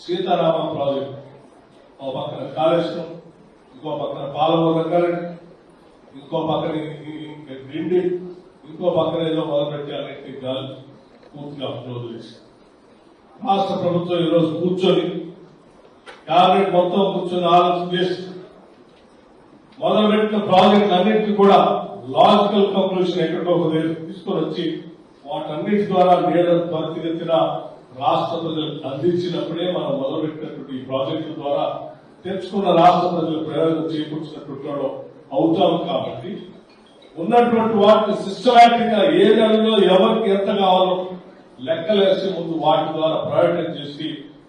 Sitarama project ఒక పక్కన కాళేశ్వరం ఇంకో పక్కన పాలమూరు రంగారెడ్డి ఇంకో పక్కన గిండి ఇంకో పక్కన ఏదో మొదలుపెట్టాలంటే గాలి పూర్తిగా వదిలేసి రాష్ట్ర ప్రభుత్వం ఈరోజు కూర్చొని క్యాబినెట్ మొత్తం కూర్చొని ఆలోచన చేసి మొదలుపెట్టిన ప్రాజెక్ట్ అన్నింటినీ కూడా లాజికల్ కంక్లూషన్ ఎక్కడో ఒక తీసుకొని వచ్చి వాటన్నిటి ద్వారా నీడను త్వరితగతిన రాష్ట్ర ప్రజలకు అందించినప్పుడే మనం మొదలుపెట్టినటువంటి ఈ ప్రాజెక్టుల ద్వారా తెచ్చుకున్న రాష్ట్ర ప్రజలకు ప్రయోజనం చేకూర్చినటువంటి అవుతాం కాబట్టి ఉన్నటువంటి వాటిని సిస్టమేటిక్గా ఏ నెలలో ఎవరికి ఎంత కావాలో లెక్కలేసి ముందు వాటి ద్వారా ప్రయోజనం చేసి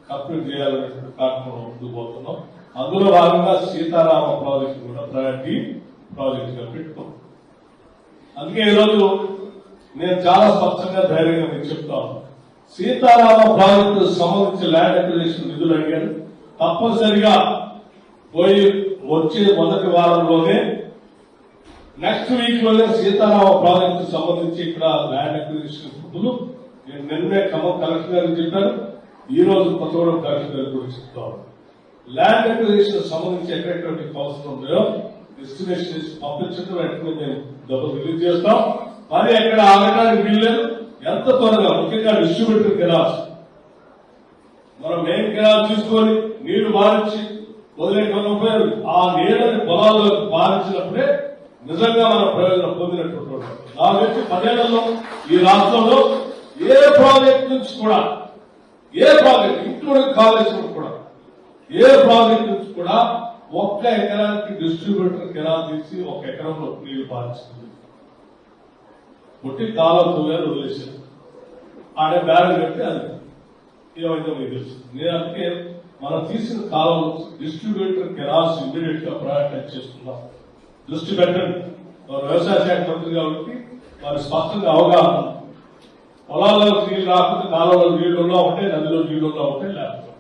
కంప్లీట్ చేయాలనేటువంటి కార్యక్రమం ముందుకు పోతున్నాం. అందులో భాగంగా సీతారామ ప్రాజెక్టు కూడా ప్రయారిటీ ప్రాజెక్ట్గా పెట్టుకున్నాం. అందుకే ఈరోజు నేను చాలా స్పష్టంగా ధైర్యంగా మీకు చెప్తాను సీతారామ ప్రాజెక్టు సంబంధించి ల్యాండ్ అక్విజిషన్ నిధులు అడిగారు. తప్పనిసరిగా పోయి వచ్చే మొదటి వారంలోనే నెక్స్ట్ వీక్లోనే సీతారామ ప్రాజెక్టు సంబంధించి ఇక్కడ ల్యాండ్ అక్విజిషన్ నిధులు. నేను నిన్నే ఖమ్మం కలెక్టర్ గారికి చెప్పాను. ఈ రోజు కొత్తగూడెం కలెక్టర్ గారికి కూడా చెప్తాను. ల్యాండ్ అక్విజిషన్ సంబంధించి ఎక్కడెక్కడ అవసరం ఉన్నాయో డెస్టినేషన్ పంపించడం వెంటనే మేము డబ్బులు రిలీజ్ చేస్తాం. మరి ఎక్కడ ఆగడానికి వీల్లేదు. ఎంత త్వరగా? ముఖ్యంగా డిస్ట్రిబ్యూటర్ కెనాల్స్ మనం మెయిన్ కెనాల్ తీసుకొని నీళ్ళు మారించి వదిలేకుండా ఉపయోగం ఆ నీళ్ళని పొలాల్లోకి మారించినప్పుడే నిజంగా మన ప్రయోజనం పొందినటువంటి నా వ్యక్తి పదేళ్ళలో ఈ రాష్ట్రంలో ఏ ప్రాజెక్ట్ నుంచి కూడా ఏ ప్రాజెక్ట్ ఇంక్లూడింగ్ కాలేజ్ కూడా ఏ ప్రాజెక్ట్ నుంచి కూడా ఒక్క ఎకరానికి డిస్ట్రిబ్యూటర్ కెనాల్ తీసి ఒక ఎకరంలో నీళ్ళు పారించింది పుట్టి కాలం తోగారు వదిలేశారు. ఆడే బ్యాగ్ పెట్టి అది ఏమైందో మీకు తెలుసు నేను అందుకే మనం తీసిన కాలం డిస్ట్రిబ్యూటర్ కెనాల్స్ ఇమీడియట్గా ప్రయాణం చేస్తున్నాం. దృష్టి పెట్టండి. వ్యవసాయ శాఖ మంత్రి కాబట్టి వారి స్పష్టంగా అవగాహన పొలాల్లో నీళ్ళు రాకుండా కాలంలో నీళ్ళలో ఉంటాయి నదిలో నీళ్ళలో ఉంటాయి లేకపోతే.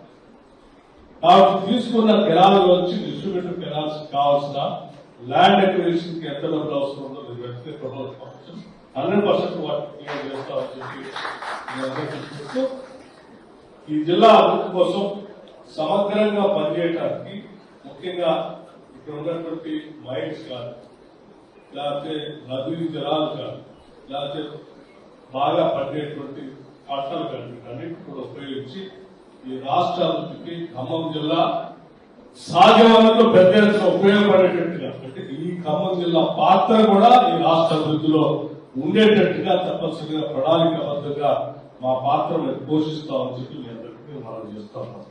కాబట్టి తీసుకున్న కెనాల్ వచ్చి డిస్ట్రిబ్యూటర్ కెనాల్స్ కావాల్సిన ల్యాండ్ అక్విజిషన్కి ఎంత డబ్బులు అవసరం ఉందో మీరు వెంటనే ప్రపోజ్ పంపించండి హండ్రెడ్ పర్సెంట్ వాటిని క్లియర్ చేస్తామని చెప్పి నేను చెప్తూ ఈ జిల్లా అభివృద్ధి కోసం సమగ్రంగా పనిచేయడానికి ముఖ్యంగా ఇక్కడ ఉన్నటువంటి మైండ్స్ కాదు లేకపోతే నదీ జలాలు కాదు లేకపోతే బాగా పండేటువంటి పంటలు కానీ అన్నింటి కూడా ఉపయోగించి ఈ రాష్ట్ర అభివృద్ధికి ఖమ్మం జిల్లా సహజ పెద్ద ఎత్తున ఉపయోగపడేటట్టుగా అంటే ఈ ఖమ్మం జిల్లా పాత్ర కూడా ఈ రాష్ట్ర అభివృద్ధిలో ఉండేటట్టుగా తప్పనిసరిగా ప్రణాళికబద్ధంగా మా పాత్రను పోషిస్తామని చెప్పి నేను మనం చేస్తాము